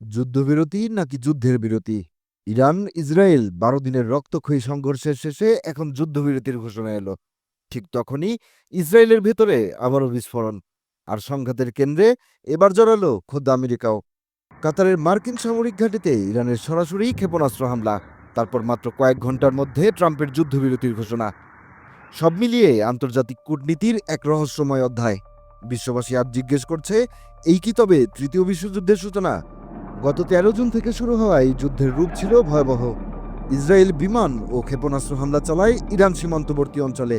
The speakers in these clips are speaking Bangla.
যুদ্ধবিরতি নাকি যুদ্ধের বিরতি? ইরান, ইসরায়েল, বারো দিনের রক্তক্ষয়ী সংঘর্ষের শেষে এখন যুদ্ধবিরতির ঘোষণা এলো। ঠিক তখনই ইসরায়েলের ভেতরে আবারও বিস্ফোরণ। আর সংঘাতের কেন্দ্রে এবার জড়ালো খোদ আমেরিকাও। কাতারের মার্কিন সামরিক ঘাঁটিতে ইরানের সরাসরি ক্ষেপণাস্ত্র হামলা, তারপর মাত্র কয়েক ঘণ্টার মধ্যে ট্রাম্পের যুদ্ধবিরতির ঘোষণা। সব মিলিয়ে আন্তর্জাতিক কূটনীতির এক রহস্যময় অধ্যায়। বিশ্ববাসী আজ জিজ্ঞেস করছে, এই কি তবে তৃতীয় বিশ্বযুদ্ধের সূচনা? গত তেরো জুন থেকে শুরু হওয়া এই যুদ্ধের রূপ ছিল ভয়াবহ। ইসরায়েল বিমান ও ক্ষেপণাস্ত্র হামলা চালায় ইরান সীমান্তবর্তী অঞ্চলে।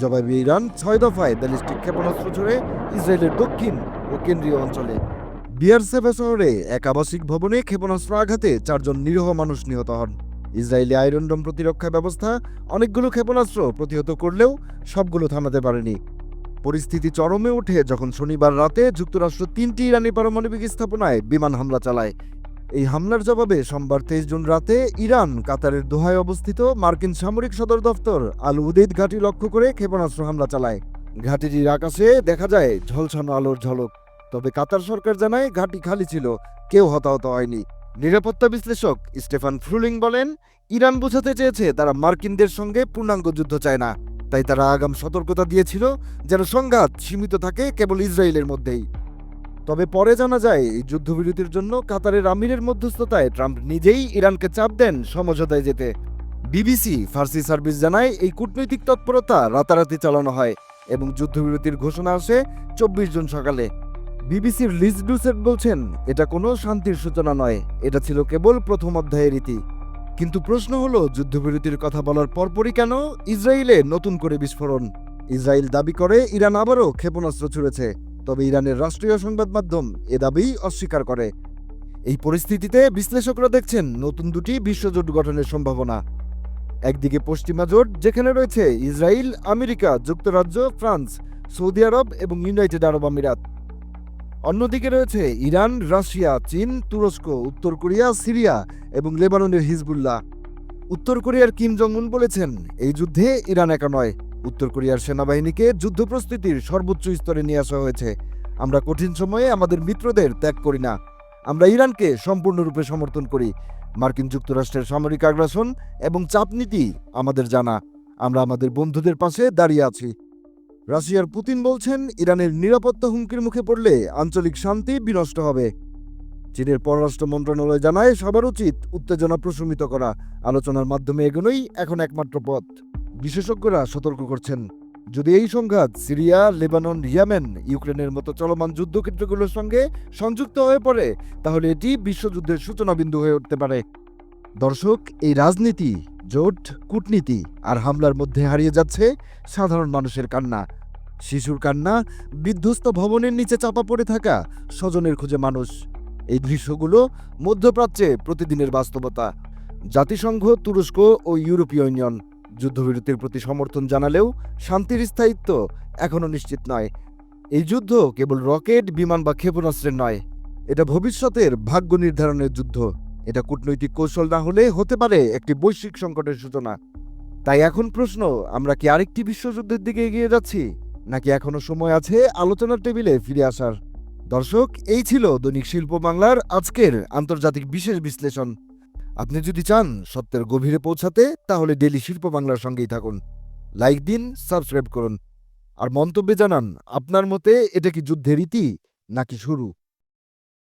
জবাবে ইরান ছয় দফায় ব্যালিস্টিক ক্ষেপণাস্ত্র ছড়ে ইসরায়েলের দক্ষিণ ও কেন্দ্রীয় অঞ্চলে। বিয়ারসেভা শহরে এক আবাসিক ভবনে ক্ষেপণাস্ত্র আঘাতে চারজন নিরীহ মানুষ নিহত হন। ইসরায়েলি আয়রনডোম প্রতিরক্ষা ব্যবস্থা অনেকগুলো ক্ষেপণাস্ত্র প্রতিহত করলেও সবগুলো থামাতে পারেনি। পরিস্থিতি চরমে ওঠে যখন শনিবার রাতে যুক্তরাষ্ট্র তিনটি ইরানি পারমাণবিক স্থাপনায় বিমান হামলা চালায়। এই হামলার জবাবে সোমবার তেইশ জুন রাতে ইরান, কাতারের দোহায় অবস্থিত মার্কিন সামরিক সদর দফতর আল উদেদ ঘাঁটি লক্ষ্য করে ক্ষেপণাস্ত্র হামলা চালায়। ঘাঁটিটির আকাশে দেখা যায় ঝলসানো আলোর ঝলক, তবে কাতার সরকার জানায় ঘাঁটি খালি ছিল, কেউ হতাহত হয়নি। নিরাপত্তা বিশ্লেষক স্টেফান ফ্রুলিং বলেন, ইরান বোঝাতে চেয়েছে তারা মার্কিনদের সঙ্গে পূর্ণাঙ্গ যুদ্ধ চায় না, তাই তারা আগাম সতর্কতা দিয়েছিল যেন সংঘাত সীমিত থাকে কেবল ইসরায়েলের মধ্যেই। তবে পরে জানা যায় এই যুদ্ধবিরতির জন্য কাতারের আমিরের মধ্যস্থতায় ট্রাম্প নিজেই ইরানকে চাপ দেন সমঝোতায় যেতে। বিবিসি ফার্সি সার্ভিস জানায়, এই কূটনৈতিক তৎপরতা রাতারাতি চালানো হয় এবং যুদ্ধবিরতির ঘোষণা আসে চব্বিশ জুন সকালে। বিবিসির লিজ ডুসেট বলছেন, এটা কোনো শান্তির সূচনা নয়, এটা ছিল কেবল প্রথম অধ্যায়ের রীতি। কিন্তু প্রশ্ন হলো, যুদ্ধবিরতির কথা বলার পরপরই কেন ইসরায়েলে নতুন করে বিস্ফোরণ? ইসরায়েল দাবি করে, ইরান আবারও ক্ষেপণাস্ত্র ছুড়েছে। তবে ইরানের রাষ্ট্রীয় সংবাদ মাধ্যম এ দাবি অস্বীকার করে। এই পরিস্থিতিতে বিশ্লেষকরা দেখছেন নতুন দুটি বিশ্বজোট গঠনের সম্ভাবনা। একদিকে পশ্চিমা জোট, যেখানে রয়েছে ইসরায়েল, আমেরিকা, যুক্তরাজ্য, ফ্রান্স, সৌদি আরব এবং ইউনাইটেড আরব আমিরাত। অন্যদিকে রয়েছে ইরান, রাশিয়া, চীন, তুরস্ক, উত্তর কোরিয়া, সিরিয়া এবং লেবাননের হিজবুল্লাহ। উত্তর কোরিয়ার কিম জং উন বলেছেন, এই যুদ্ধে ইরান একা নয়। উত্তর কোরিয়ার সেনাবাহিনীকে যুদ্ধ প্রস্তুতির সর্বোচ্চ স্তরে নিয়ে আসা হয়েছে। আমরা কঠিন সময়ে আমাদের মিত্রদের ত্যাগ করি না। আমরা ইরানকে সম্পূর্ণরূপে সমর্থন করি। মার্কিন যুক্তরাষ্ট্রের সামরিক আগ্রাসন এবং চাপ নীতি আমাদের জানা। আমরা আমাদের বন্ধুদের পাশে দাঁড়িয়ে আছি। রাশিয়ার পুতিন বলছেন, ইরানের নিরাপত্তা হুমকির মুখে পড়লে আঞ্চলিক শান্তি বিনষ্ট হবে। চীনের পররাষ্ট্র মন্ত্রণালয় জানায়, সবার উচিত উত্তেজনা প্রশমিত করা। আলোচনার মাধ্যমে এগোনোই এখন একমাত্র পথ। বিশেষজ্ঞরা সতর্ক করছেন। যদি এই সংঘাত সিরিয়া, লেবানন, ইয়ামেন, ইউক্রেনের মতো চলমান যুদ্ধক্ষেত্রগুলোর সঙ্গে সংযুক্ত হয়ে পড়ে, তাহলে এটি বিশ্বযুদ্ধের সূচনা বিন্দু হয়ে উঠতে পারে। দর্শক, এই রাজনীতি, জোট, কূটনীতি আর হামলার মধ্যে হারিয়ে যাচ্ছে সাধারণ মানুষের কান্না। শিশুর কান্না, বিধ্বস্ত ভবনের নিচে চাপা পড়ে থাকা স্বজনের খোঁজে মানুষ। এই দৃশ্যগুলো মধ্যপ্রাচ্যে প্রতিদিনের বাস্তবতা। জাতিসংঘ, তুরস্ক ও ইউরোপীয় ইউনিয়ন যুদ্ধবিরতির প্রতি সমর্থন জানালেও শান্তির স্থায়িত্ব এখনও নিশ্চিত নয়। এই যুদ্ধ কেবল রকেট, বিমান বা ক্ষেপণাস্ত্রের নয়। এটা ভবিষ্যতের ভাগ্য নির্ধারণের যুদ্ধ। এটা কূটনৈতিক কৌশল না হলে হতে পারে একটি বৈশ্বিক সংকটের সূচনা। তাই এখন প্রশ্ন, আমরা কি আরেকটি বিশ্বযুদ্ধের দিকে এগিয়ে যাচ্ছি? নাকি এখনও সময় আছে আলোচনার টেবিলে ফিরে আসার? দর্শক, এই ছিল দৈনিক শিল্প বাংলার আজকের আন্তর্জাতিক বিশেষ বিশ্লেষণ। আপনি যদি চান সত্যের গভীরে পৌঁছাতে, তাহলে ডেলি শিল্প বাংলার সঙ্গেই থাকুন। লাইক দিন, সাবস্ক্রাইব করুন। আর মন্তব্যে জানান, আপনার মতে এটা কি যুদ্ধের রীতি নাকি শুরু?